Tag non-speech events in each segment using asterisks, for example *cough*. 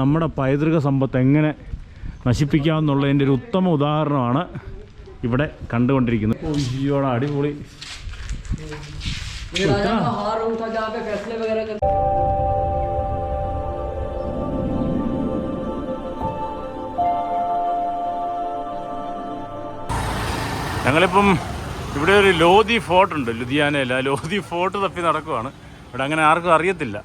നമ്മുടെ പൈതൃക സമ്പത്ത് എങ്ങനെ നശിപ്പിക്കാം എന്നുള്ളതിന്റെ ഒരു ഉത്തമ ഉദാഹരണമാണ് ഇവിടെ കണ്ടുകൊണ്ടിരിക്കുന്നത്. അടിപൊളി. ഞങ്ങളിപ്പം ഇവിടെ ഒരു ലോധി ഫോർട്ട് ഉണ്ട് ലുധിയാനയിൽ ആ ലോധി ഫോർട്ട് തപ്പി നടക്കുവാണ്. ഇവിടെ അങ്ങനെ ആർക്കും അറിയത്തില്ല.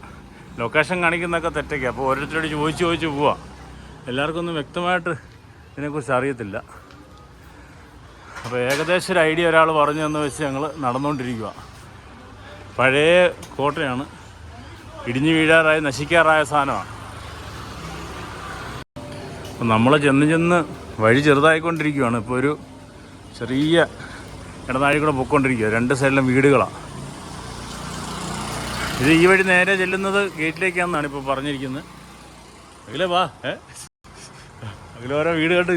ലൊക്കേഷൻ കാണിക്കുന്നതൊക്കെ തെറ്റൊക്കെ അപ്പോൾ ഓരോരുത്തരോട് ചോദിച്ച് ചോദിച്ച് പോവാ. എല്ലാവർക്കും ഒന്നും വ്യക്തമായിട്ട് ഇതിനെക്കുറിച്ച് അറിയത്തില്ല. അപ്പോൾ ഏകദേശം ഒരു ഐഡിയ ഒരാൾ പറഞ്ഞു എന്ന് വെച്ച് ഞങ്ങൾ നടന്നുകൊണ്ടിരിക്കുക പഴയ കോട്ടയാണ്. ഇടിഞ്ഞു വീഴാറായ നശിക്കാറായ സാധനമാണ് അപ്പം നമ്മൾ ചെന്ന് ചെന്ന് വഴി ചെറുതായിക്കൊണ്ടിരിക്കുകയാണ് ഇപ്പോൾ ഒരു ചെറിയ ഇടനാഴി കൂടെ പൊയ്ക്കൊണ്ടിരിക്കുക രണ്ട് സൈഡിലും വീടുകളാണ് ഇത് ഈ വഴി നേരെ ചെല്ലുന്നത് ഗേറ്റിലേക്കാണെന്നാണ് ഇപ്പോൾ പറഞ്ഞിരിക്കുന്നത്. അഖിലേ വാ ഏ? അഖില ഓരോ വീട് കണ്ട്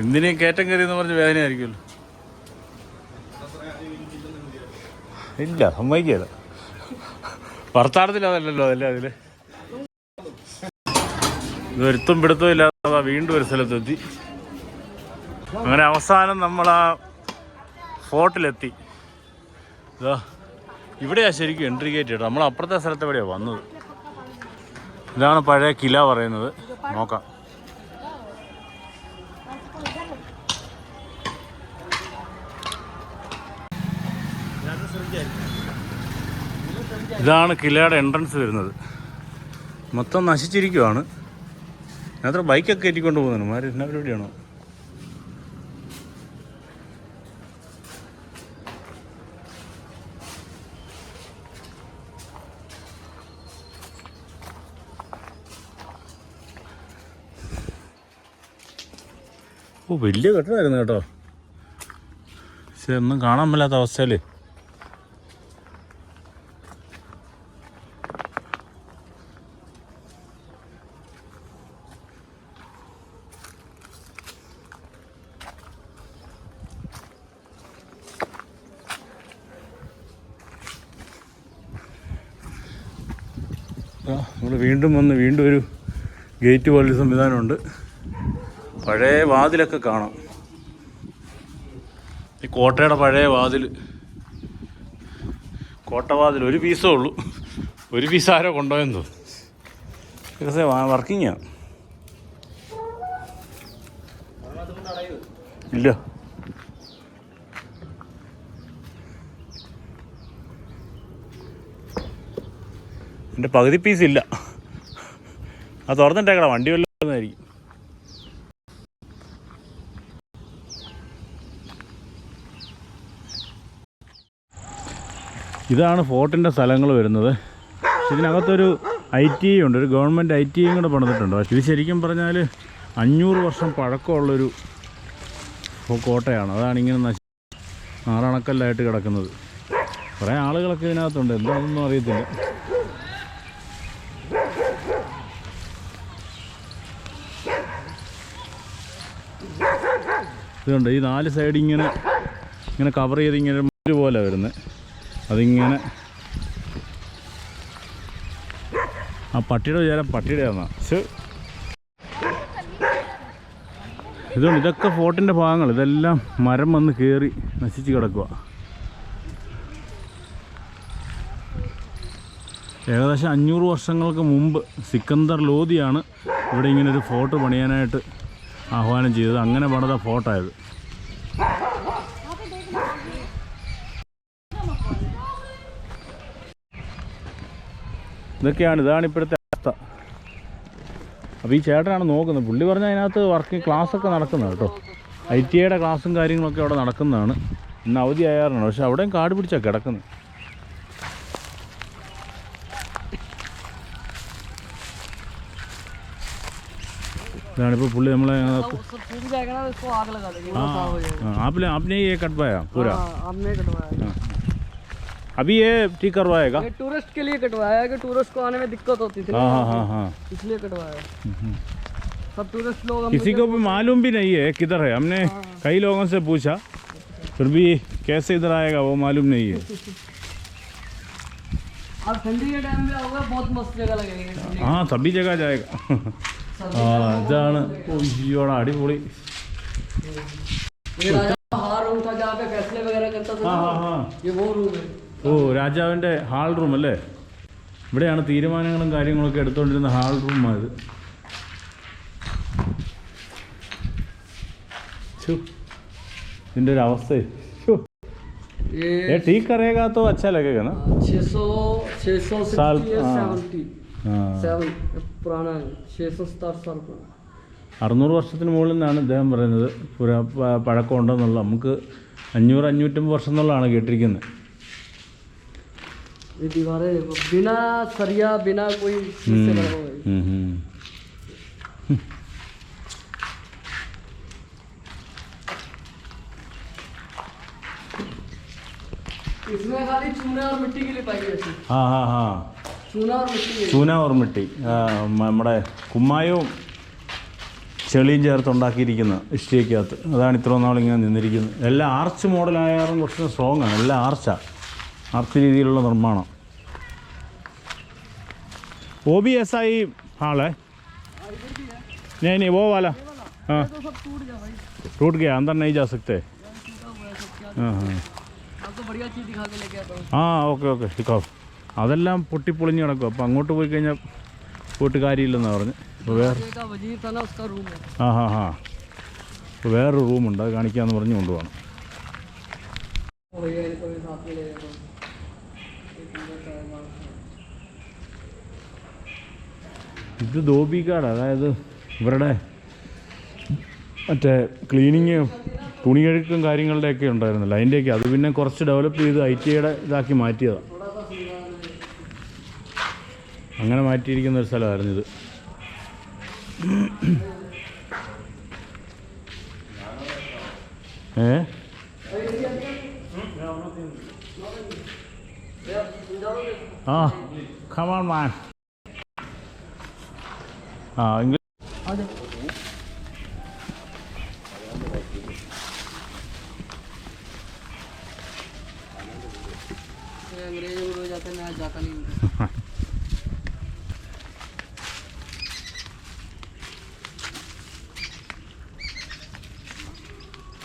എന്തിനേ കയറ്റം എന്ന് പറഞ്ഞ് വേദനയായിരിക്കുമല്ലോ. ഇല്ല സമ്മതിക്കില്ല വർത്താനത്തിൽ അതല്ലല്ലോ അല്ലേ അതിൽ. ഇത് ഒരുത്തും പിടുത്തവും ഇല്ലാതെ വീണ്ടും ഒരു സ്ഥലത്തെത്തി. അങ്ങനെ അവസാനം നമ്മൾ ആ ഫോർട്ടിലെത്തി. ഇതാ ഇവിടെയാ ശരിക്കും എൻട്രി ഗേറ്റ് കേട്ടോ. നമ്മൾ അപ്പുറത്തെ സ്ഥലത്ത് എവിടെയാണ് വന്നത്? ഇതാണ് പഴയ കില പറയുന്നത്. നോക്കാം. ഇതാണ് കിലയുടെ എൻട്രൻസ് വരുന്നത്. മൊത്തം നശിച്ചിരിക്കുവാണ്. അതിനകത്ത് ബൈക്കൊക്കെ കയറ്റിക്കൊണ്ട് പോകുന്നു മാര് എന്നാ പരിപാടിയാണോ? ഓ വലിയ കെട്ടിടമായിരുന്നു കേട്ടോ. പക്ഷെ ഒന്നും കാണാൻ മേലാത്ത അവസ്ഥയിൽ നമ്മൾ വീണ്ടും വന്ന് വീണ്ടും ഒരു ഗേറ്റ് പോലൊരു സംവിധാനമുണ്ട്. പഴയ വാതിലൊക്കെ കാണാം. ഈ കോട്ടയുടെ പഴയ വാതിൽ കോട്ടവാതിൽ ഒരു പീസേ ഉള്ളൂ. ഒരു പീസ് ആരോ കൊണ്ടുപോയെന്ന് തോന്നുന്നു. വർക്കിങ്ങാ ഇല്ല. എന്റെ പകുതി പീസ് ഇല്ല. ആ തുറന്നിട്ടേക്കടാ വണ്ടി വല്ലതായിരിക്കും ഇതാണ് ഫോർട്ടിന്റെ സ്ഥലങ്ങൾ വരുന്നത്. ഇതിനകത്തൊരു ഐ ടി ഐ ഉണ്ട് ഒരു ഗവൺമെന്റ് ഐ ടി ഐയും കൂടെ പണിതിട്ടുണ്ട്. പക്ഷേ ഇത് ശരിക്കും പറഞ്ഞാൽ അഞ്ഞൂറ് വർഷം പഴക്കമുള്ളൊരു കോട്ടയാണ്. അതാണ് ഇങ്ങനെ നശി ആറണക്കല്ലായിട്ട് കിടക്കുന്നത്. കുറേ ആളുകളൊക്കെ ഇതിനകത്തുണ്ട്. എന്താണെന്നൊന്നും അറിയത്തില്ല. ഇതുണ്ട്. ഈ നാല് സൈഡ് ഇങ്ങനെ ഇങ്ങനെ കവർ ചെയ്ത് ഇങ്ങനെ മതിൽ പോലെ വരുന്നത് അതിങ്ങനെ ആ പട്ടിയുടെ വിചാരം പട്ടിയുടെ പക്ഷേ ഇതുകൊണ്ട് ഇതൊക്കെ ഫോർട്ടിന്റെ ഭാഗങ്ങൾ. ഇതെല്ലാം മരം വന്ന് കയറി നശിച്ച് കിടക്കുക ഏകദേശം അഞ്ഞൂറ് വർഷങ്ങൾക്ക് മുമ്പ് സിക്കന്ദർ ലോധിയാണ് ഇവിടെ ഇങ്ങനൊരു ഫോർട്ട് പണിയാനായിട്ട് ആഹ്വാനം ചെയ്തത്. അങ്ങനെ പണിത ഫോർട്ടായത് ഇതൊക്കെയാണ് ഇതാണ് ഇപ്പോഴത്തെ അവസ്ഥ. അപ്പോൾ ഈ ചേട്ടനാണ് നോക്കുന്നത്. പുള്ളി പറഞ്ഞാൽ അതിനകത്ത് വർക്ക് ക്ലാസ്സൊക്കെ നടക്കുന്നത് കേട്ടോ. ഐ ടി ഐയുടെ ക്ലാസ്സും കാര്യങ്ങളൊക്കെ അവിടെ നടക്കുന്നതാണ്. ഇന്ന് അവധി ആയാറാണ് പക്ഷെ അവിടെയും കാട് പിടിച്ചാണ് കിടക്കുന്നത്. हो जाएगा हाँ, आपने आपने ये कटवाया पूरा हाँ हमने कटवाया अभी ये ठीक करवाएगा ये टूरिस्ट के लिए कटवाया है कि टूरिस्ट को आने में दिक्कत होती थी ना हाँ हाँ हाँ हाँ इसलिए कटवाया है सब टूरिस्ट लोग हम किसी को भी मालूम भी नहीं है किधर है हमने हाँ। कई लोगों से पूछा फिर भी कैसे इधर आएगा वो मालूम नहीं है *laughs* आप ठंडी के टाइम में आओगे बहुत मस्त जगह लगेगी ठंडी ആ സബി ജഗ ജായക *laughs* ആ ഇതാണ്. അടിപൊളി. ഓ രാജാവിന്റെ ഹാൾ റൂം അല്ലേ? ഇവിടെയാണ് തീരുമാനങ്ങളും കാര്യങ്ങളൊക്കെ എടുത്തോണ്ടിരുന്ന ഹാൾ റൂം അത്. ഇതിന്റെ ഒരു അവസ്ഥ. ടീ കറിയേക്കാ തോ അച്ഛാ ലഗേഗ सेवेंटी ആ सेवन पुराना है छः सौ सताठ साल पुराना അറുന്നൂറ് വർഷത്തിന് മുകളിൽ നിന്നാണ് ഇദ്ദേഹം പറയുന്നത് പുര പ- പഴക്കമുണ്ടെന്നുള്ള നമുക്ക് അഞ്ഞൂറ് അഞ്ഞൂറ്റമ്പത് വർഷം എന്നുള്ളതാണ് കേട്ടിരിക്കുന്നത് ये दीवारें देखो बिना सरिया बिना कोई चीज़ से बना हुआ है ഉം, ഉം. इसमें खाली चूना और मिट्टी के लिए पाई जाती है ആ ഹാ ഹാ चूना और मिट्टी के लिए ചൂന ഓർമ്മിട്ടി ആ, മ- നമ്മുടെ കുമ്മായവും ചെളിയും ചേർത്ത് ഉണ്ടാക്കിയിരിക്കുന്ന ഇഷ്ടികയ്ക്കകത്ത് അതാണ് ഇത്ര നാളിങ്ങനെ നിന്നിരിക്കുന്നത് എല്ലാം ആർച്ച് മോഡലായാലും കുറച്ച് സ്ട്രോങ് ആണ് എല്ലാം ആർച്ചാണ് ആർച്ച് രീതിയിലുള്ള നിർമ്മാണം वो भी ऐसा ही हाल है नहीं नहीं वो वाला हाँ तो सब टूट गया भाई टूट गया अंदर नहीं जा सकते टूटा हुआ है सब क्या हाँ हाँ आप तो बढ़िया അതെല്ലാം പൊട്ടിപ്പൊളിഞ്ഞ് കിടക്കും. അപ്പോൾ അങ്ങോട്ട് പോയി കഴിഞ്ഞാൽ പോയിട്ട് കാര്യമില്ലെന്നാണ് പറഞ്ഞ്. അപ്പോൾ വേറെ ആ ഹാ ഹാ അപ്പോൾ വേറൊരു റൂമുണ്ട്. അത് കാണിക്കാന്ന് പറഞ്ഞ് കൊണ്ടുപോകണം. ഇത് ധോബിക്കാട് അതായത് ഇവരുടെ മറ്റേ ക്ലീനിങ് തുണികഴുക്കും കാര്യങ്ങളുടെയൊക്കെ ഉണ്ടായിരുന്നല്ലോ. അതിന്റെയൊക്കെ അത് പിന്നെ കുറച്ച് ഡെവലപ്പ് ചെയ്ത് ഐ ടി ഐയുടെ ഇതാക്കി മാറ്റിയതാണ് അങ്ങനെ മാറ്റിയിരിക്കുന്ന ഒരു സ്ഥലമായിരുന്നു ഇത്. ഏ? ആ കമാൺ മാൻ ആ ഇംഗ്ലീഷ്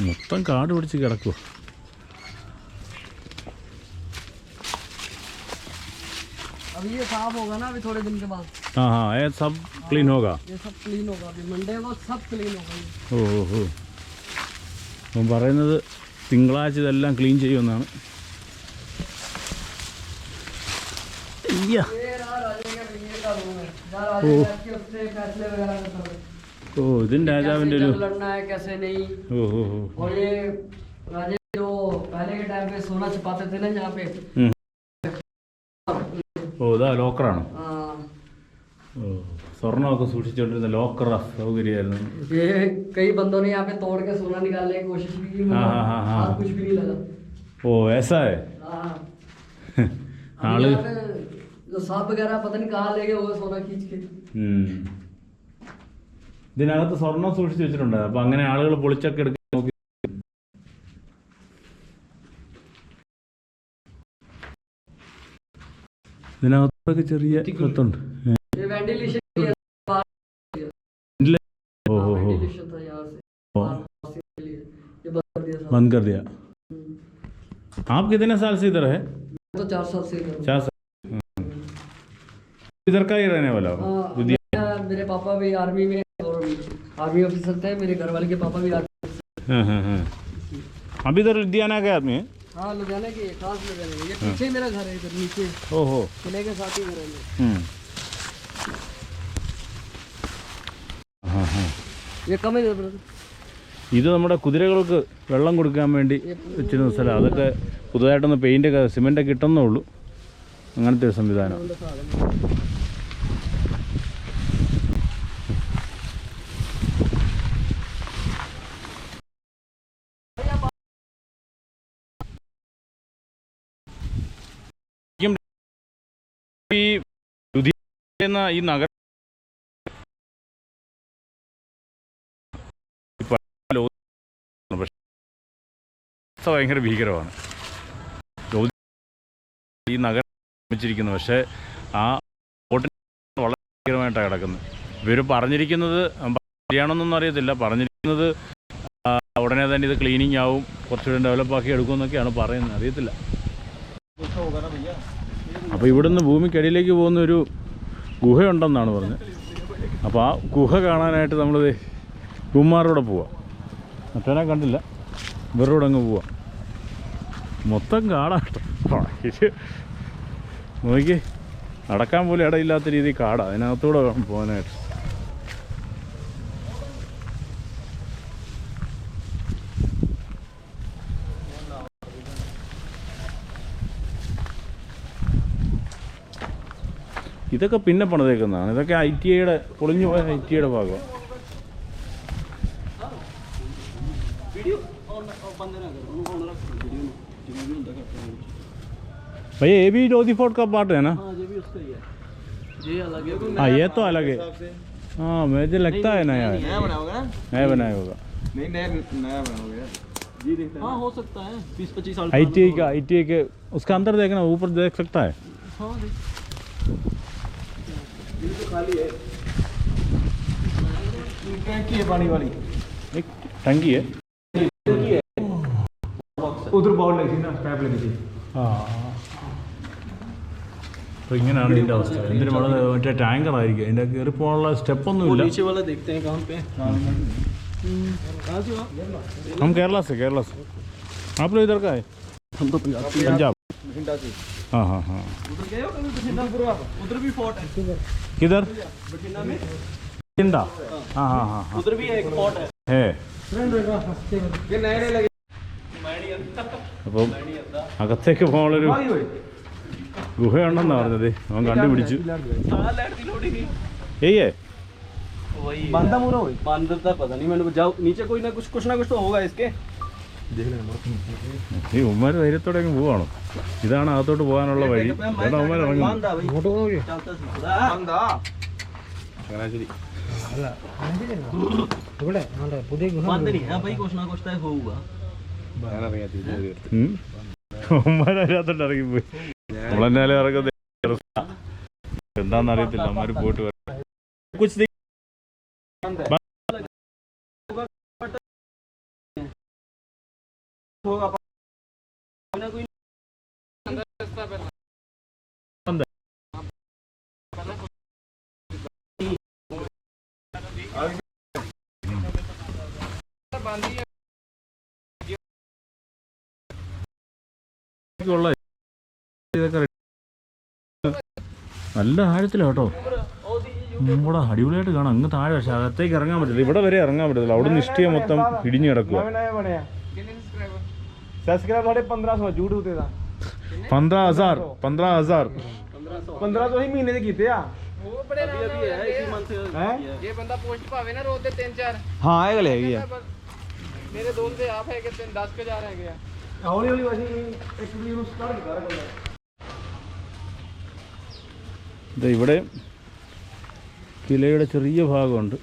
മൊത്തം കാട് പിടിച്ച് കിടക്കുക अभी ये साफ होगा ना अभी थोड़े दिन के बाद ആ ഹാ ഏ സബ് ക്ലീൻ होगा ये सब क्लीन होगा अभी मंडे को सब क्लीन होगा ये। ഓ ഓ ഓ അപ്പം പറയുന്നത് തിങ്കളാഴ്ച ഇതെല്ലാം ക്ലീൻ ചെയ്യുമെന്നാണ് അയ്യ ഓ ഇതിൻ രാജാവിൻ്റെ ഒരു कैसे लड़ना है कैसे नहीं ഓ ഓ ഓ और ये राजे जो पहले के टाइम पे सोना छिपाते थे ना यहाँ पे ഉം. ഓ ഇതാ ലോക്കറാണ് हाँ, ഓ സ്വർണ്ണമൊക്കെ സൂക്ഷിച്ചുകൊണ്ടിരുന്ന ലോക്കർ സൗകര്യമായിരുന്നു ये कई बंदों ने यहाँ पे तोड़ के सोना निकालने की कोशिश भी की हाँ, मगर हाँ, हाँ, हाँ। हाथ कुछ भी नहीं लगा ഓ ऐसा है हाँ ആള് अभी यहाँ पे जो सांप वगैरह पता नहीं कहाँ ले गए वो सोना खींच के ഉം. ഇതിനകത്ത് സ്വർണം സൂക്ഷിച്ചു വെച്ചിട്ടുണ്ട് അപ്പൊ അങ്ങനെ ആളുകൾ പൊളിച്ചൊക്കെ എടുക്കാൻ നോക്കി ഇതിനകത്തൊക്കെ ചെറിയ കത്തുണ്ട് ये वेंटिलेशन ഓ ഓ ഓ वेंटिलेशन था यहाँ से ओ। बाहर के लिए ये बंद कर दिया साहब बंद कर दिया आप कितने साल से इधर है तो चार साल से इधर हूँ। चार साल हम्म। इधर का ही रहने वाला हो हाँ, लुधियाना मैं- मेरे पापा भी आर्मी में और आर्मी ऑफिसर थे मेरे घर वाले के पापा भी आर्मी हाँ हाँ हाँ अभी इधर लुधियाना के आदमी है हाँ लुधियाना के खास लुधियाना के। ये पीछे ही मेरा घर है इधर नीचे ओहो किले के साथ ही घर है मेरा। हम्म हाँ हाँ ये कम है इधर brother। ഇത് നമ്മുടെ കുതിരകൾക്ക് വെള്ളം കൊടുക്കാൻ വേണ്ടി വെച്ചിരുന്ന സ്ഥലം അതൊക്കെ പുതുതായിട്ടൊന്ന് പെയിൻ്റൊക്കെ സിമെൻ്റൊക്കെ ഇട്ടെന്നേ ഉള്ളൂ അങ്ങനത്തെ ഒരു സംവിധാനം ഈ എന്ന ഈ നഗരം ഭയങ്കര ഭീകരമാണ്. ഈ നഗരം നിർമ്മിച്ചിരിക്കുന്നത് പക്ഷേ ആ ബോട്ടിന് വളരെ ഭീകരമായിട്ടാണ് കിടക്കുന്നത്. ഇവർ പറഞ്ഞിരിക്കുന്നത് ശരിയാണെന്നൊന്നും അറിയത്തില്ല. പറഞ്ഞിരിക്കുന്നത് ഉടനെ തന്നെ ഇത് ക്ലീനിങ് ആവും കുറച്ചുകൂടെ ഡെവലപ്പാക്കി എടുക്കുമെന്നൊക്കെയാണ് പറയുന്നത്. അറിയത്തില്ല. അപ്പോൾ ഇവിടുന്ന് ഭൂമിക്കടിയിലേക്ക് പോകുന്ന ഒരു ഗുഹയുണ്ടെന്നാണ് പറഞ്ഞത്. അപ്പോൾ ആ ഗുഹ കാണാനായിട്ട് നമ്മൾ കുമാരോടെ പോവാം. മറ്റവനെ കണ്ടില്ല. ഇവരോട് അങ്ങ് പോവാം. മൊത്തം കാടാട്ടോ നോക്കി നടക്കാൻ പോലും ഇടയില്ലാത്ത രീതിയിൽ കാടാണ് അതിനകത്തൂടെ പോകാനായിട്ട്. ഇതൊക്കെ പിന്നെ പണിതേക്കുന്നതാണ് ഇതൊക്കെ ഐ ടി ഐയുടെ പൊളിഞ്ഞു പോയ ഐ ടി ഐയുടെ ഭാഗം भैया ये भी लोधी फोर्ट का पार्ट है ना हाँ ये भी उसका ही है ये अलग है हाँ ये तो अलग है हाँ मुझे लगता है नया है नया बना होगा ना नया बनाया होगा नहीं नया नया बना होगा यार जी देखता हाँ हो सकता है बीस पच्चीस साल आई टी आई पुराना का आई टी आई के उसका अंदर देखना ऊपर देख सकता है टैंकी है पानी वाली एक टंकी है उधर बाउल लगी थी ना पाइप लगी थी ആ അപ്പോൾ ഇങ്ങനെയാണ് ഇതിൻ്റെ അവസ്ഥ എന്തിനും വളരെ മറ്റേ ടാങ്കറായിരിക്കും അതിൻ്റെ കയറി പോകാനുള്ള वो സ്റ്റെപ്പൊന്നുമില്ല नीचे वाला देखते हैं कहाँ पे कहाँ से हो आप? हम केरला से केरला से आप लोग इधर का है हम तो पंजाब से पंजाब बठिंडा से हाँ हाँ हाँ उधर गए हो कभी बठिंडा उधर भी फोर्ट है किधर बठिंडा में टिंडा हाँ हाँ हाँ हाँ उधर भी एक फोर्ट है है ये नए नए लगे അപ്പം അകത്തേക്ക് പോകാനുള്ളൊരു ഗുഹയുണ്ടെന്നാണ് പറഞ്ഞത് അവൻ കണ്ടുപിടിച്ചു हाँ लाइट की लोड़ी नहीं ഏയ്യേ वही बांधा मुरा हुई बांधर था पता नहीं मैंने जाओ नीचे कोई ना कुछ कुछ ना कुछ तो होगा इसके ഈ ഉമ്മര് ധൈര്യത്തോടെ അങ്ങ് പോവാണോ ഇതാണ് അകത്തോട്ട് പോകാനുള്ള വഴി ചേട്ടാ ഉമ്മാർ ഇറങ്ങും ഇവിടെ പുതിയ ഇറങ്ങിപ്പോയി നമ്മളെന്നാലും ഇറങ്ങുന്നത് എന്താണെന്നറിയത്തില്ല അമ്മാര് പോയിട്ട് വരാം നല്ല ആഴത്തിലാണ് കേട്ടോ നമ്മുടെ അടിപൊളിയായിട്ട് കാണാം. അങ്ങ് താഴെ പക്ഷെ അകത്തേക്ക് ഇറങ്ങാൻ പറ്റില്ല ഇവിടെ വരെ ഇറങ്ങാൻ പറ്റത്തില്ല. അവിടെ നിഷ്ഠിയ മൊത്തം ഇടിഞ്ഞു കിടക്കുക ਸਬਸਕ੍ਰਾਈਬ ਸਾਡੇ 1500 YouTube ਤੇ ਦਾ। 15000 15000 1500 ਹੀ ਮਹੀਨੇ ਦੇ ਕੀਤੇ ਆ। ਉਹ ਬੜੇ ਅਭੀ ਅਭੀ ਹੈ ਇਸੀ ਮੰਥ ਹੈ? ਜੇ ਬੰਦਾ ਪੋਸਟ ਪਾਵੇ ਨਾ ਰੋਜ਼ ਦੇ 3-4 ਹਾਂ ਇਹ ਗੱਲ ਹੈਗੀ ਆ। ਮੇਰੇ ਦੋਸਤ ਦੇ ਆਪ ਹੈਗੇ 3-10000 ਹੈਗੇ ਆ। ਹੌਲੀ ਹੌਲੀ ਵਾਜੀ ਇੱਕ ਵੀ ਨੂੰ ਸਟਾਰਟ ਕਰ ਗੱਲ ദേ ഇവിടെ കിലയുടെ ചെറിയ ഭാഗമുണ്ട്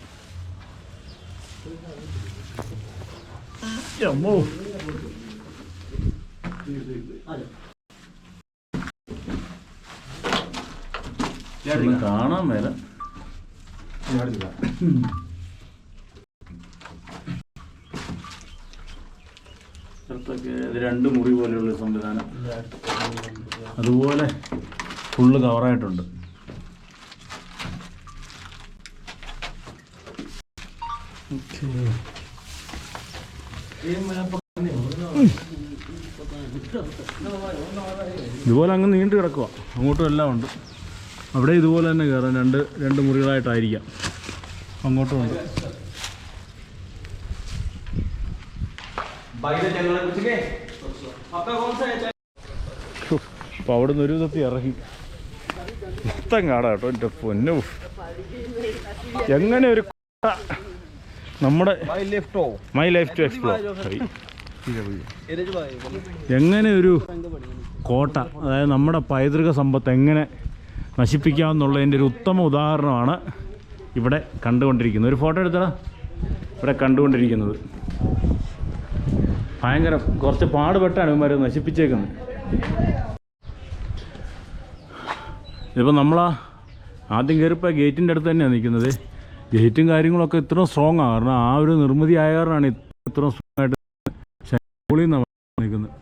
അമ്മോ ഒന്നും കാണാൻ മേല. ഇത് രണ്ട് മുറി പോലെയുള്ള സംവിധാനം. അതുപോലെ ഫുള്ള് കവറായിട്ടുണ്ട് ഇതുപോലെ അങ്ങ് നീണ്ടു കിടക്കുക അങ്ങോട്ടും എല്ലാം ഉണ്ട്. അവിടെ ഇതുപോലെ തന്നെ കയറാം. രണ്ട് രണ്ട് മുറികളായിട്ടായിരിക്കാം. അങ്ങോട്ടും ഉണ്ട്. അപ്പൊ അവിടെ നിന്ന് ഒരു വിധത്തിൽ ഇറങ്ങി. ഇത്തം കാടാ കേട്ടോ പൊന്നു. എങ്ങനെ ഒരു നമ്മുടെ മൈ ലൈഫ് ടു എക്സ്പ്ലോർ എങ്ങനെ ഒരു കോട്ട അതായത് നമ്മുടെ പൈതൃക സമ്പത്ത് എങ്ങനെ നശിപ്പിക്കാമെന്നുള്ളതിന്റെ ഒരു ഉത്തമ ഉദാഹരണമാണ് ഇവിടെ കണ്ടുകൊണ്ടിരിക്കുന്നത്. ഒരു ഫോട്ടോ എടുത്തടാ. ഇവിടെ കണ്ടുകൊണ്ടിരിക്കുന്നത്. ഭയങ്കര കുറച്ച് പാടുപെട്ടാണ് ഇവന്മാർ നശിപ്പിച്ചേക്കുന്നത്. ഇതിപ്പോൾ നമ്മളാ ആദ്യം കയറിപ്പോൾ ഗേറ്റിന്റെ അടുത്ത് തന്നെയാണ് നിൽക്കുന്നത്. ഗേറ്റും കാര്യങ്ങളൊക്കെ ഇത്രയും സ്ട്രോങ് ആണ് കാരണം ആ ഒരു നിർമ്മിതി ആയ കാരണമാണ് ഇത്രയും സ്ട്രോങ് ആയിട്ട് സ്കൂളിൽ നിന്നാണ് നിൽക്കുന്നത്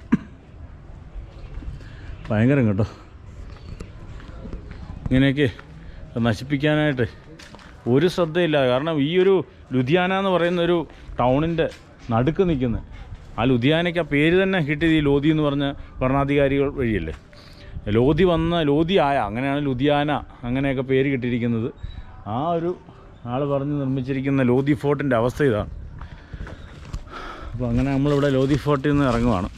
ഭയങ്കരം കേട്ടോ. ഇങ്ങനെയൊക്കെ നശിപ്പിക്കാനായിട്ട് ഒരു ശ്രദ്ധയില്ല. കാരണം ഈ ഒരു ലുധിയാന എന്ന് പറയുന്ന ഒരു ടൗണിന്റെ നടുക്ക് നിൽക്കുന്നത് ആ ലുധിയാനയ്ക്ക് ആ പേര് തന്നെ കിട്ടിയത് ഈ ലോധി എന്ന് പറഞ്ഞ ഭരണാധികാരികൾ വഴിയല്ലേ? ലോധി വന്ന ലോധി ആയ അങ്ങനെയാണ് ലുധിയാന അങ്ങനെയൊക്കെ പേര് കിട്ടിയിരിക്കുന്നത്. ആ ഒരു ആൾ പറഞ്ഞ് നിർമ്മിച്ചിരിക്കുന്ന ലോധി ഫോർട്ടിന്റെ അവസ്ഥ ഇതാണ്. അപ്പോൾ അങ്ങനെ നമ്മളിവിടെ ലോധി ഫോർട്ടിൽ നിന്ന് ഇറങ്ങുവാണ്.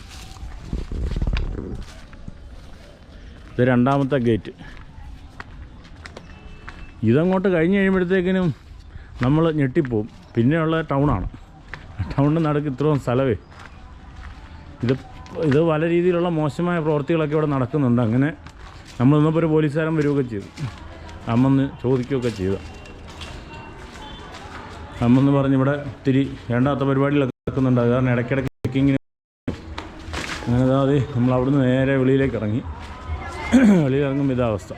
ഇത് രണ്ടാമത്തെ ഗേറ്റ്. ഇതങ്ങോട്ട് കഴിഞ്ഞ് കഴിയുമ്പോഴത്തേക്കിനും നമ്മൾ ഞെട്ടിപ്പോവും. പിന്നെയുള്ള ടൗണാണ് ടൗണിന്റെ നടക്ക് ഇത്രയും സ്ഥലമേ ഇത് ഇത് പല രീതിയിലുള്ള മോശമായ പ്രവൃത്തികളൊക്കെ ഇവിടെ നടക്കുന്നുണ്ട്. അങ്ങനെ നമ്മൾ ഇന്നിപ്പോൾ ഒരു പോലീസുകാരൻ വരികയൊക്കെ ചെയ്തു. അമ്മന്ന് ചോദിക്കുകയൊക്കെ ചെയ്തു. അമ്മെന്ന് പറഞ്ഞ് ഇവിടെ ഒത്തിരി വേണ്ടാത്ത പരിപാടികളൊക്കെ നടക്കുന്നുണ്ട് അത് കാരണം ഇടയ്ക്കിടയ്ക്ക് ചെക്കിങ്ങിന് അങ്ങനെ അതാതെ നമ്മൾ അവിടുന്ന് നേരെ വെളിയിലേക്ക് ഇറങ്ങി. വെളിയിൽ ഇറങ്ങുമ്പോൾ ഇതാ അവസ്ഥ.